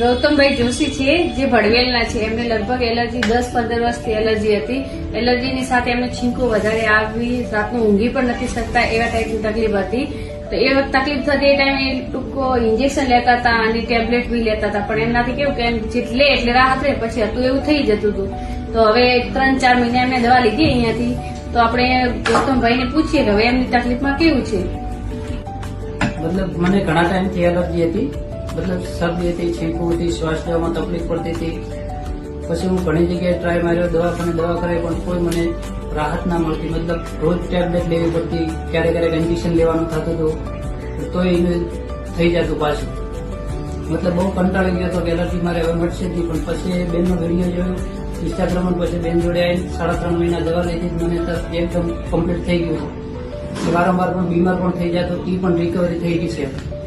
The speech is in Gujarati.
ગૌતમભાઈ જોશી છે, જે ભડવેલના છે. એમને લગભગ એલર્જી દસ પંદર વર્ષથી એલર્જી હતી. એલર્જીની સાથે એમને છીંકો વધારે આવી, રાતનું ઊંઘી પણ નથી શકતા, એવા ટાઈપની તકલીફ હતી. તો એ તકલીફ થતી એ ટાઈમે ટૂંકો ઇન્જેક્શન લેતા હતા અને ટેબ્લેટ બી લેતા હતા. પણ એમનાથી કેવું કે જેટલે એટલે રાહત રહે, પછી હતું એવું થઈ જતું હતું. તો હવે ત્રણ ચાર મહિના એમને દવા લીધી અહીંયાથી. તો આપણે ગૌતમભાઈને પૂછીએ કે હવે એમની તકલીફમાં કેવું છે? મતલબ મને ઘણા ટાઈમથી એલર્જી હતી. મતલબ શરદી હતી છીંકવું હતી, શ્વાસ લેવામાં તકલીફ પડતી હતી. પછી હું ઘણી જગ્યાએ ટ્રાય માર્યો, દવાખાને દવા કરાવી, પણ કોઈ મને રાહત ના મળતી. મતલબ રોજ ટેબ્લેટ લેવી પડતી, ક્યારેક ક્યારેક ઇન્જેક્શન લેવાનું થતું હતું. તો એનું થઈ જતું પાછું. મતલબ બહુ કંટાળી ગયો હતો કે એલર્જી મારે હવે મળશે જ પણ પછી બેનનો વીડિયો જોયો. ઇન્સ્ટાગ્રામ પછી બેન જોડે આવીને સાડા ત્રણ મહિના દવા લીધી તો મને તો એકદમ કમ્પ્લીટ થઈ ગયું. વારંવાર પણ બીમાર પણ થઈ જતો એ પણ રિકવરી થઈ ગઈ છે.